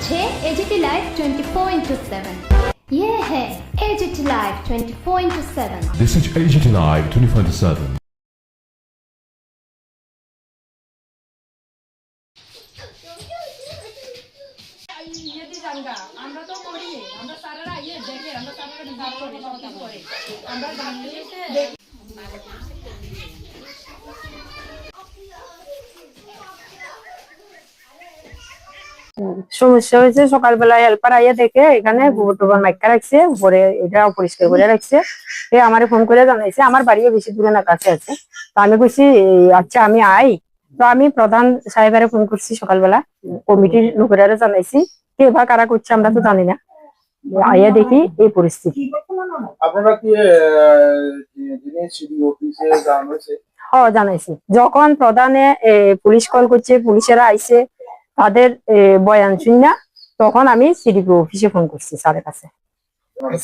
হচ্ছে AGT live twenty four into seven ইয়ে হ্যাঁ AGT live twenty four into seven This is AGT Live 24/7. ইয়ে দিয়ে আমরা তো করি আমরা স্যারেরা ইয়ে দেখে আমরা কিছু আমরা সমস্যা হয়েছে সকালবেলা হেল্পার আইয়া দেখে এখানে গোবর টোবর মাইকা রাখছে উপরে এটা অপরিষ্কার করে রাখছে। এ আমারে ফোন করে জানাইছে আমার বাড়িও বেশি দূরে না কাছে আছে। তো আমি কইছি আচ্ছা আমি আই। তো আমি প্রধান সাহেবের ফোন করছি সকালবেলা কমিটির লোকেরা জানাইছি কে বা কারা করছে আমরা তো জানি না। আইয়া দেখি এই পরিস্থিতি। আপনারা কি হ জানাইছি। যখন প্রধানে এ, পুলিশ কল করছে পুলিশেরা আইছে তাদের বয়ান শুনিয়া তখন আমি সিডিপি অফিসে ফোন করছি স্যারের কাছে।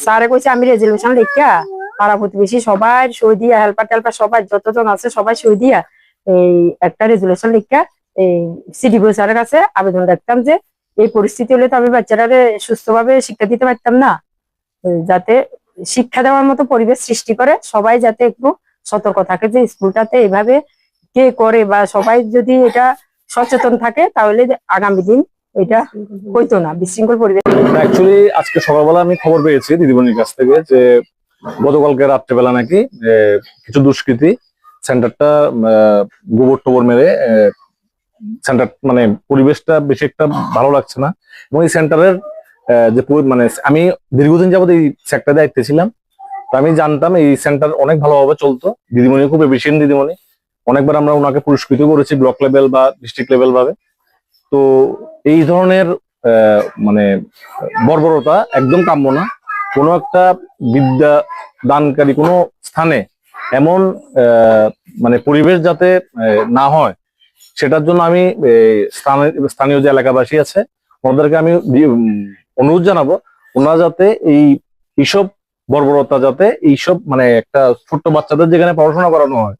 স্যারে কইছে, আমি রেজলিউশন লিখিয়া পাড়া প্রতিবেশী সবাই সই দিয়া, হেল্পার টেল্পার সবাই যতজন আছে সবাই সই দিয়া, এই একটা রেজলিউশন লিখিয়া, এই সিডিপি স্যারের কাছে আবেদন রাখতাম যে, এই পরিস্থিতি হলে তো আমি বাচ্চারা সুস্থভাবে শিক্ষা দিতে পারতাম না। যাতে শিক্ষা দেওয়ার মতো পরিবেশ সৃষ্টি করে, সবাই যাতে একটু সতর্ক থাকে যে, স্কুলটাতে এভাবে কে করে বা সবাই যদি এটা সচেতন থাকে, তাহলে আগামী দিন এটা হইতো না, বিশৃঙ্খল পরিবেশ। আজকে সকালবেলা আমি খবর পেয়েছি দিদিমণির কাছ থেকে যে গতকালকে রাত্রেবেলা নাকি কিছু দুষ্কৃতী সেন্টারটা গোবর টোবর মেরে সেন্টার মানে পরিবেশটা বেশি একটা ভালো লাগছে না। এবং এই সেন্টারের যে মানে আমি দীর্ঘদিন যাবত এই সেক্টরে দায়িত্বে ছিলাম। তো আমি জানতাম এই সেন্টার অনেক ভালোভাবে চলতো। দিদিমণি খুব এফিসিয়েন্ট দিদিমণি। অনেকবার আমরা ওনাকে পুরস্কৃত করেছি ব্লক লেভেল বা ডিস্ট্রিক্ট লেভেল ভাবে। তো এই ধরনের মানে বর্বরতা একদম কাম্য না। কোনো একটা বিদ্যা দানকারী কোনো স্থানে এমন মানে পরিবেশ যাতে না হয়, সেটার জন্য আমি স্থানে- স্থানীয় যে এলাকাবাসী আছে, ওনাদেরকে আমি অনুরোধ জানাব ওনারা যাতে এই এইসব বর্বরতা, যাতে এইসব মানে একটা ছোট্ট বাচ্চাদের যেখানে পড়াশোনা করানো হয়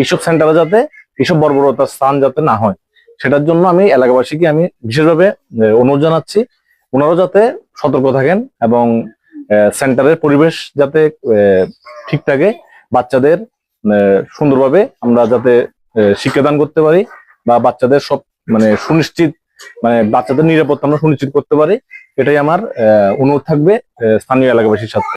এইসব সেন্টারে যাতে এইসব বর্বরতার স্থান যাতে না হয়। সেটার জন্য আমি এলাকাবাসীকে আমি বিশেষভাবে অনুরোধ জানাচ্ছি, ওনারাও যাতে সতর্ক থাকেন এবং সেন্টারের পরিবেশ যাতে ঠিক থাকে, বাচ্চাদের সুন্দরভাবে আমরা যাতে শিক্ষাদান করতে পারি বা বাচ্চাদের সব মানে সুনিশ্চিত মানে বাচ্চাদের নিরাপত্তা আমরা সুনিশ্চিত করতে পারি, এটাই আমার অনুরোধ থাকবে স্থানীয় এলাকাবাসীর সাথে।